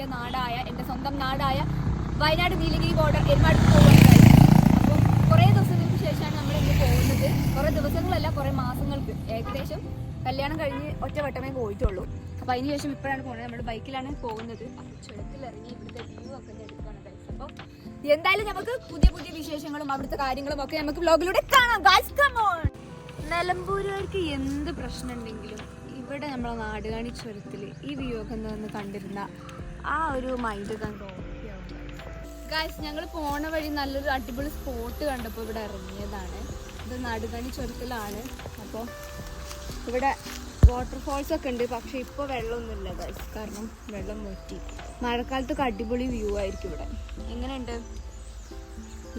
എന്റെ നാടായ എന്റെ സ്വന്തം നാടായ വയനാട് നീലഗിരി ബോർഡർ എരുമാട് പോകുന്നത് അപ്പോൾ കുറേ ദിവസങ്ങൾക്ക് ശേഷമാണ് നമ്മൾ ഇന്ന് പോകുന്നത്. കുറേ ദിവസങ്ങളല്ല കുറേ മാസങ്ങൾക്ക്. ഏകദേശം കല്യാണം കഴിഞ്ഞ് ഒറ്റവട്ടമേ പോയിട്ടുള്ളൂ. അപ്പോൾ അതിന് ശേഷം ഇപ്പോഴാണ് പോകുന്നത്. നമ്മൾ ബൈക്കിലാണ് പോകുന്നത്. ഇറങ്ങി ഇവിടുത്തെ വ്യൂ ഒക്കെ എടുക്കുകയാണ്. അപ്പോൾ എന്തായാലും നമുക്ക് പുതിയ പുതിയ വിശേഷങ്ങളും അവിടുത്തെ കാര്യങ്ങളും ഒക്കെ നമുക്ക് വ്ലോഗിലൂടെ കാണാം. ഗായ്സ് കം ഓൺ നിലമ്പൂരുകാർക്ക് എന്ത് പ്രശ്നമുണ്ടെങ്കിലും ഇവിടെ നമ്മളെ നാടുകാണി ചുരത്തിൽ ഈ വ്യൂ ഒക്കെ ഒന്ന് കണ്ടിരുന്ന ആ ഒരു മൈൻഡ് കണ്ട് ഗായ്സ് ഞങ്ങൾ പോണ വഴി നല്ലൊരു അടിപൊളി സ്പോട്ട് കണ്ടപ്പോൾ ഇവിടെ ഇറങ്ങിയതാണ്. ഇത് നടുകണി ചുരത്തിലാണ്. അപ്പോൾ ഇവിടെ വാട്ടർഫോൾസ് ഒക്കെ ഉണ്ട് പക്ഷെ ഇപ്പോൾ വെള്ളമൊന്നുമില്ല ഗൈസ് കാരണം വെള്ളം മുറ്റി മഴക്കാലത്തൊക്കെ അടിപൊളി വ്യൂ ആയിരിക്കും ഇവിടെ. എങ്ങനെയുണ്ട്?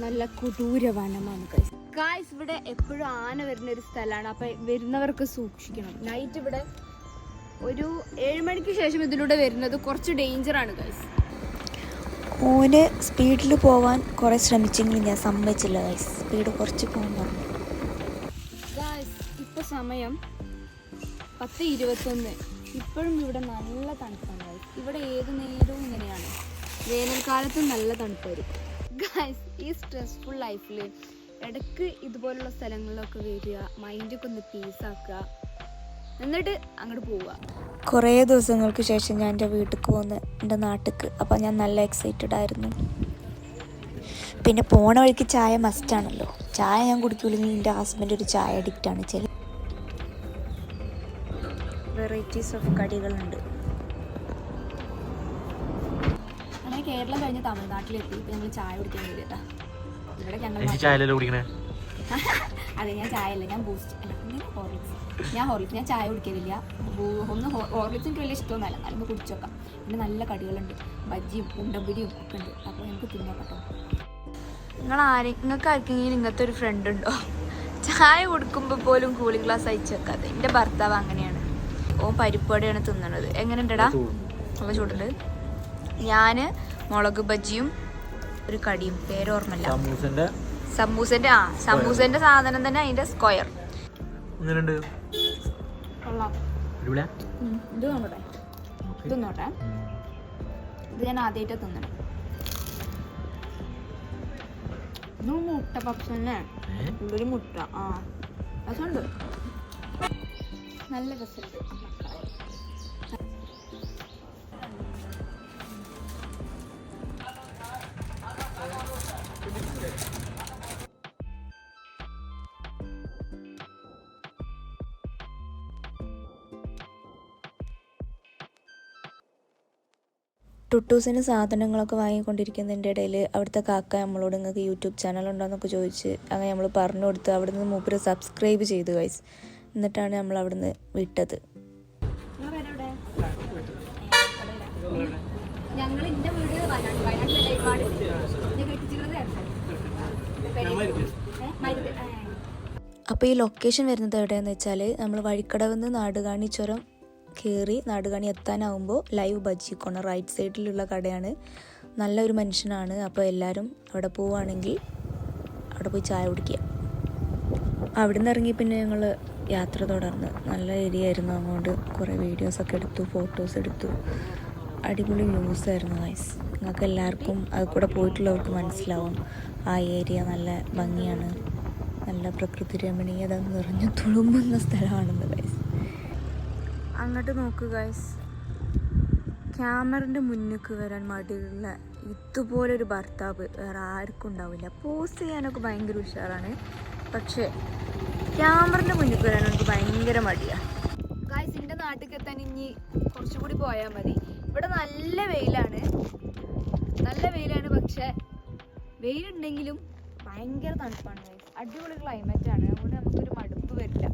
നല്ല കുടൂര വനമാണ് ഗൈസ് ഗായ്സ് ഇവിടെ എപ്പോഴും ആന വരുന്ന ഒരു സ്ഥലമാണ്. അപ്പം വരുന്നവർക്ക് സൂക്ഷിക്കണം. നൈറ്റ് ഇവിടെ ഒരു ഏഴ് മണിക്ക് ശേഷം ഇതിലൂടെ വരുന്നത് കുറച്ച് ഡേഞ്ചർ ആണ് ഗൈസ് ഓന് സ്പീഡിൽ പോവാൻ കുറേ ശ്രമിച്ചെങ്കിലും ഞാൻ സമ്മതിച്ചില്ല ഗൈസ് സ്പീഡ് കുറച്ച് പോകാൻ പറഞ്ഞു. ഇപ്പൊ സമയം പത്ത് ഇരുപത്തൊന്ന്. ഇപ്പോഴും ഇവിടെ നല്ല തണുപ്പാണ് ഗൈസ് ഇവിടെ ഏത് നേരവും ഇങ്ങനെയാണ്. വേനൽക്കാലത്തും നല്ല തണുപ്പ് വരും ഗൈസ് ഈ സ്ട്രെസ്ഫുൾ ലൈഫിൽ ഇടയ്ക്ക് ഇതുപോലുള്ള സ്ഥലങ്ങളിലൊക്കെ വരിക മൈൻഡൊക്കെ ഒന്ന് പീസാക്കുക എന്നിട്ട് അങ്ങോട്ട് പോവുക. കുറേ ദിവസങ്ങൾക്ക് ശേഷം ഞാൻ എന്റെ വീട്ടിലേക്ക് പോകുന്ന എന്റെ നാട്ടിലേക്ക് അപ്പോൾ ഞാൻ നല്ല എക്സൈറ്റഡ് ആയിരുന്നു. പിന്നെ പോണ വഴിക്ക് ചായ മസ്റ്റാണല്ലോ ചായ ഞാൻ കുടിക്കൂലെങ്കിൽ എന്റെ ഹസ്ബൻഡ് ഒരു ചായ അഡിക്റ്റ് ആണ്. ചില വെറൈറ്റീസ് ഓഫ് കടികളുണ്ട്. അങ്ങനെ കേരളം കഴിഞ്ഞ് തമിഴ്നാട്ടിലെത്തി. ഇപ്പം ഞങ്ങൾ ചായ കുടിക്കാൻ വേണ്ടിയിട്ടാണ് ഇവിടെ ഞങ്ങൾ ചായ ചായലല്ലോ കുടിക്കണേ? അതെ ഞാൻ ചായ അല്ല ഞാൻ ബൂസ്റ്റ് അല്ല ഇങ്ങനെ ഹോർലിക്സ് ഞാൻ ഹോർലിക്സ് ഞാൻ ചായ കുടിക്കലില്ല. ഒന്ന് ഹോർലിക്സ് എനിക്ക് വലിയ ഇഷ്ടമൊന്നുമല്ല എന്നാലും കുടിച്ചു നോക്കാം. പിന്നെ നല്ല കടികളുണ്ട്. ബജ്ജിയും ഉണ്ടമ്പൊരിയും ഒക്കെ ഉണ്ട്. അപ്പോൾ നമുക്ക് തിന്നാം കേട്ടോ. നിങ്ങൾ ആരെ നിങ്ങൾക്ക് ആർക്കെങ്കിലും ഇങ്ങനത്തെ ഒരു ഫ്രണ്ട് ഉണ്ടോ? ചായ കൊടുക്കുമ്പോൾ പോലും കൂളിംഗ് ഗ്ലാസ് അയച്ചു വെക്കാതെ. എന്റെ ഭർത്താവ് അങ്ങനെയാണ്. ഓൻ പരിപ്പടിയാണ് തിന്നണത്. എങ്ങനെയുണ്ടടാ? അപ്പോൾ ചൂടുണ്ട്. ഞാൻ മുളക് ബജ്ജിയും ഒരു കടിയും. പേരോർമ്മല്ല സമൂസന്റെ ആ സമൂസന്റെ സാധനം തന്നെ അതിന്റെ സ്ക്വയർ എങ്ങനെയുണ്ട്? ഇത് നോക്കട്ടെ ഇത് നോട്ടെ ഇത് ഞാൻ ആദ്യമായിട്ട് തിന്നണം. ഇത് മുട്ട പപ്സ് തന്നെ. ഏ? മുട്ട ആ. നല്ല രസമുണ്ട്. ടുട്ടൂസിന് സാധനങ്ങളൊക്കെ വാങ്ങിക്കൊണ്ടിരിക്കുന്നതിന്റെ ഇടയിൽ അവിടുത്തെ കാക്ക നമ്മളോട് നിങ്ങൾക്ക് യൂട്യൂബ് ചാനൽ ഉണ്ടോയെന്നൊക്കെ ചോദിച്ച് അങ്ങനെ നമ്മൾ പറഞ്ഞു കൊടുത്ത് അവിടെ നിന്ന് മൂപ്പര് സബ്സ്ക്രൈബ് ചെയ്തു ഗൈസ് എന്നിട്ടാണ് നമ്മൾ അവിടുന്ന് വിട്ടത്. അപ്പോൾ ഈ ലൊക്കേഷൻ വരുന്നത് എവിടെയാണെന്ന് വെച്ചാൽ നമ്മൾ വഴിക്കടവ് നിന്ന് നാടുകാണി ചുരം കയറി നാടുകാണി എത്താനാവുമ്പോൾ ലൈവ് ബജ്ജിക്കോണ റൈറ്റ് സൈഡിലുള്ള കടയാണ്. നല്ലൊരു മനുഷ്യനാണ്. അപ്പോൾ എല്ലാവരും അവിടെ പോവുകയാണെങ്കിൽ അവിടെ പോയി ചായ കുടിക്കുക. അവിടെ നിന്ന് ഇറങ്ങി പിന്നെ ഞങ്ങൾ യാത്ര തുടർന്ന്. നല്ല ഏരിയ ആയിരുന്നു അങ്ങോട്ട് കുറേ വീഡിയോസൊക്കെ എടുത്തു ഫോട്ടോസ് എടുത്തു. അടിപൊളി വ്യൂസ് ആയിരുന്നു ഗൈസ് നിങ്ങൾക്ക് എല്ലാവർക്കും അത് കൂടെ പോയിട്ടുള്ളവർക്ക് മനസ്സിലാവും. ആ ഏരിയ നല്ല ഭംഗിയാണ്. നല്ല പ്രകൃതി രമണീയത നിറഞ്ഞു തുളുമ്പുന്ന സ്ഥലമാണെന്ന് ഗൈസ് അങ്ങോട്ട് നോക്കുക ഗൈസ് ക്യാമറന്റെ മുന്നിലേക്ക് വരാൻ മടിയുള്ള ഇതുപോലൊരു ഭർത്താവ് വേറെ ആർക്കും ഉണ്ടാവില്ല. പോസ്റ്റ് ചെയ്യാനൊക്കെ ഭയങ്കര ഉഷാറാണ്. പക്ഷേ ക്യാമറന്റെ മുന്നിൽ വരാൻ എനിക്ക് ഭയങ്കര മടിയാണ് ഗായ്സ് എന്റെ നാട്ടിൽ എത്താൻ ഇനി കുറച്ചുകൂടി പോയാൽ മതി. ഇവിടെ നല്ല വെയിലാണ്. നല്ല വെയിലാണ് പക്ഷേ വെയിലുണ്ടെങ്കിലും ഭയങ്കര തണുപ്പാണ് ഗൈസ് അടിപൊളി ക്ലൈമറ്റ് ആണ് അതുകൊണ്ട് നമുക്കൊരു മടുപ്പ് വരില്ല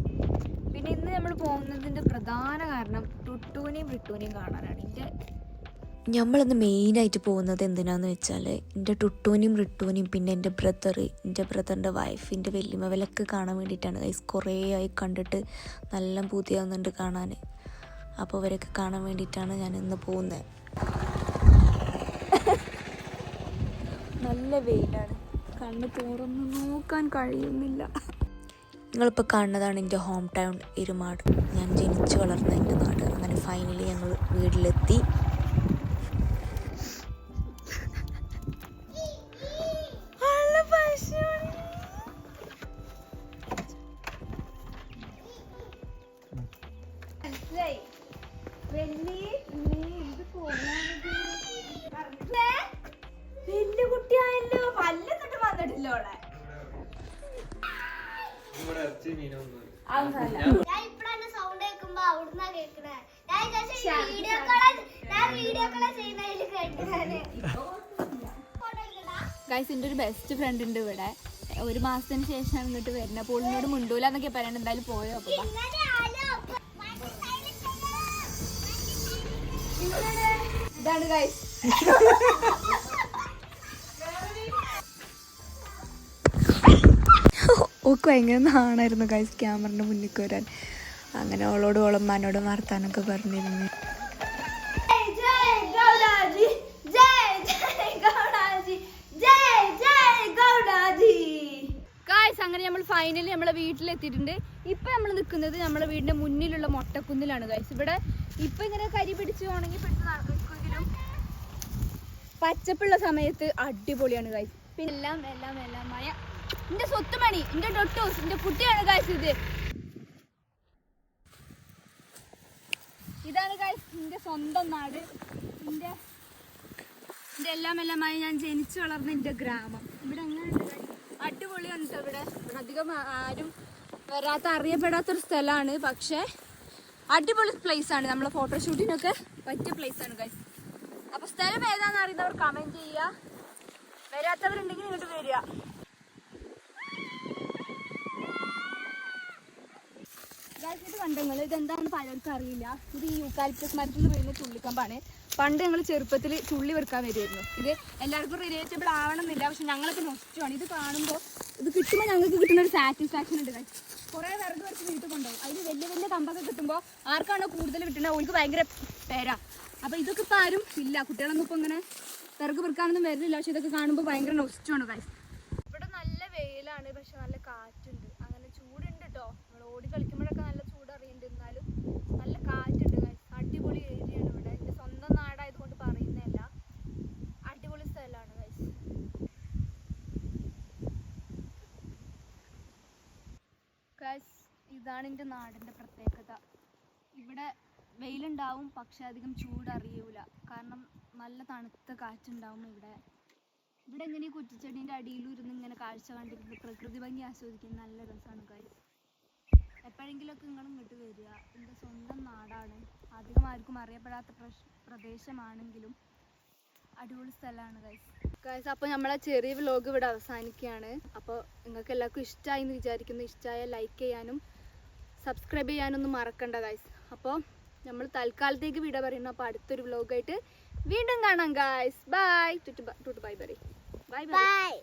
പോകുന്നതിന്റെ പ്രധാന കാരണം ടുട്ടൂനെയും റിട്ടൂനെയും കാണാനാണ്. എന്റെ നമ്മളിന്ന് മെയിനായിട്ട് പോകുന്നത് എന്തിനാന്ന് വെച്ചാൽ എന്റെ ടുട്ടൂനെയും റിട്ടൂനെയും പിന്നെ എന്റെ ബ്രദർ എന്റെ ബ്രദറിന്റെ വൈഫ് എന്റെ വല്യമ്മ വിലക്ക് കാണാൻ വേണ്ടിയിട്ടാണ്. ഗൈസ് കുറേ ആയി കണ്ടിട്ട് നല്ല പൂതിയാവുന്നുണ്ട് കാണാൻ അപ്പോൾ അവരൊക്കെ കാണാൻ വേണ്ടിയിട്ടാണ് ഞാൻ ഇന്ന് പോകുന്നത് നല്ല വെയിലാണ്. കണ്ണ് തുറന്ന് നോക്കാൻ കഴിയുന്നില്ല. നിങ്ങളിപ്പോൾ കാണുന്നതാണ് എന്റെ ഹോം ടൗൺ ഇരുമാട് ഞാൻ ജനിച്ചു വളർന്ന എന്റെ നാട്. അങ്ങനെ ഫൈനലി ഞങ്ങൾ വീട്ടിലെത്തി. വലിയ കുട്ടിയായല്ലോ അവിടെ ഞാൻ ഇപ്പഴാണ് സൗണ്ട് കേൾക്കുമ്പോ അവിടുന്നാ കേക്കണേ ഞാൻ വീഡിയോ കോളെ ഞാൻ വീഡിയോ കോളെ ചെയ്യുന്നതിൽ കേട്ടതാണ് ഗൈസ് എന്റെ ഒരു ബെസ്റ്റ് ഫ്രണ്ട് ഉണ്ട് ഇവിടെ. ഒരു മാസത്തിന് ശേഷമാണ് ഇങ്ങോട്ട് വരുന്നത് അപ്പോൾ ഉള്ളിനോട് മുണ്ടൂല എന്നൊക്കെ പറയണ്ട എന്തായാലും പോയോ അപ്പൊ. ഇതാണ് ഗൈസ് ഓക്ക് ഭയങ്കര നാണായിരുന്നു ഗൈസ് ക്യാമറന്റെ മുന്നിൽ വരാൻ അങ്ങനെ ഓളോട് ഓളമ്മാനോടും വർത്താനൊക്കെ പറഞ്ഞിരുന്നു. ജയ് ജയ് ഗൗഡാജി ജയ് ജയ് ഗൗഡാജി ജയ് ജയ് ഗൗഡാജി. ഗായ്സ് അങ്ങനെ നമ്മൾ ഫൈനലി നമ്മളെ വീട്ടിലെത്തിയിട്ടുണ്ട്. ഇപ്പൊ നമ്മൾ നിൽക്കുന്നത് നമ്മുടെ വീടിന്റെ മുന്നിലുള്ള മൊട്ടക്കുന്നിലാണ് ഗൈസ് ഇവിടെ ഇപ്പൊ ഇങ്ങനെ കരി പിടിച്ച് ഉണങ്ങി പിടിച്ച് നടക്കുമെങ്കിലും പച്ചപ്പുള്ള സമയത്ത് അടിപൊളിയാണ് ഗൈസ് പിന്നെ എല്ലാം എല്ലാം എല്ലാം മഴ എന്റെ സ്വത്തുമണി എന്റെ ഡൊട്ടോസ് എന്റെ കുട്ടിയാണ് കാശ് ഇത്. ഇതാണ് കാശ് എന്റെ സ്വന്തം നാട്. എന്റെ എന്റെ എല്ലാം എല്ലാമായി ഞാൻ ജനിച്ചു വളർന്ന എന്റെ ഗ്രാമം. ഇവിടെ അങ്ങനെ അടിപൊളിയാണ് ഇവിടെ. അധികം ആരും വരാത്ത അറിയപ്പെടാത്തൊരു സ്ഥലമാണ്. പക്ഷേ അടിപൊളി പ്ലേസ് ആണ്. നമ്മളെ ഫോട്ടോഷൂട്ടിനൊക്കെ പറ്റിയ പ്ലേസ് ആണ് ഗൈസ് അപ്പൊ സ്ഥലം ഏതാണെന്ന് അറിയുന്നവർ കമന്റ് ചെയ്യുക. വരാത്തവരുണ്ടെങ്കിൽ ഇങ്ങോട്ട് വരിക. Guys, ഇത് കണ്ടങ്ങൾ ഇതെന്താണെന്ന് പലർക്കും അറിയില്ല. ഇത് ഈ യൂക്കാലിപ്റ്റസ് മരത്തിൽ നിന്ന് വീഴുന്ന ചുള്ളിക്കമ്പാണ് പണ്ട് ഞങ്ങൾ ചെറുപ്പത്തിൽ ചുള്ളി വെറുക്കാൻ വരുമായിരുന്നു ഇത് എല്ലാവർക്കും റിലേറ്റബിൾ ആവണമെന്നില്ല. പക്ഷെ ഞങ്ങളൊക്കെ നൊസ്റ്റുമാണ് ഇത് കാണുമ്പോൾ ഇത് കിട്ടുമ്പോൾ ഞങ്ങൾക്ക് കിട്ടുന്ന ഒരു സാറ്റിസ്ഫാക്ഷൻ ഉണ്ട്. കുറേ വിറക് വെച്ച് വീട്ടിൽ കൊണ്ടുപോകും. അതിൽ വലിയ വലിയ കമ്പൊക്കെ കിട്ടുമ്പോൾ ആർക്കാണോ കൂടുതൽ കിട്ടുന്നത്? അവർക്ക് ഭയങ്കര പേരാ. അപ്പോൾ ഇതൊക്കെ ഇപ്പോൾ ആരും ഇല്ല. കുട്ടികളൊന്നും ഇപ്പോൾ ഇങ്ങനെ വിറക് വെറുക്കാനൊന്നും വരുന്നില്ല. പക്ഷെ ഇതൊക്കെ കാണുമ്പോൾ ഭയങ്കര നൊസ്റ്റുമാണ് ഗൈസ് ഇവിടെ നല്ല വെയിലാണ്. പക്ഷെ നല്ല കാറ്റുണ്ട്. കേട്ടോ. നമ്മൾ ഓടി കളിക്കുമ്പോഴൊക്കെ നല്ല ചൂട് അറിയുന്നുണ്ട് എന്നാലും നല്ല കാറ്റുണ്ട്. അടിപൊളി ഏരിയയാണ് ഇവിടെ. എന്റെ സ്വന്തം നാടായതുകൊണ്ട് പറയുന്നതല്ല. അടിപൊളി സ്ഥലമാണ് ഗൈസ് ഗൈസ് ഇതാണ് എന്റെ നാടിന്റെ പ്രത്യേകത. ഇവിടെ വെയിലുണ്ടാവും പക്ഷെ അധികം ചൂട് അറിയൂല കാരണം നല്ല തണുത്ത കാറ്റുണ്ടാവും ഇവിടെ. ഇവിടെ ഇങ്ങനെ ഈ അടിയിലും ഇരുന്ന് ഇങ്ങനെ കാഴ്ച കണ്ടിരുന്ന് പ്രകൃതി ഭംഗി ആസ്വദിക്കുന്ന നല്ല രസമാണ് കാര്യം എപ്പോഴെങ്കിലുമൊക്കെ നിങ്ങൾ ഇങ്ങോട്ട് വരിക. എന്റെ സ്വന്തം നാടാണ്. അധികം ആർക്കും അറിയപ്പെടാത്ത പ്രദേശമാണെങ്കിലും അടിപൊളി സ്ഥലമാണ് ഗൈസ് ഗൈസ് അപ്പോൾ നമ്മളെ ചെറിയ വ്ലോഗ് ഇവിടെ അവസാനിക്കുകയാണ്. അപ്പോൾ നിങ്ങൾക്ക് എല്ലാവർക്കും ഇഷ്ടമായി എന്ന് വിചാരിക്കുന്നു. ഇഷ്ടമായ ലൈക്ക് ചെയ്യാനും സബ്സ്ക്രൈബ് ചെയ്യാനൊന്നും മറക്കണ്ട ഗൈസ് അപ്പോൾ നമ്മൾ തൽക്കാലത്തേക്ക് വിട പറയുന്നു. അപ്പോൾ അടുത്തൊരു വ്ലോഗായിട്ട് വീണ്ടും കാണാം guys bye to bye bye bye bye bye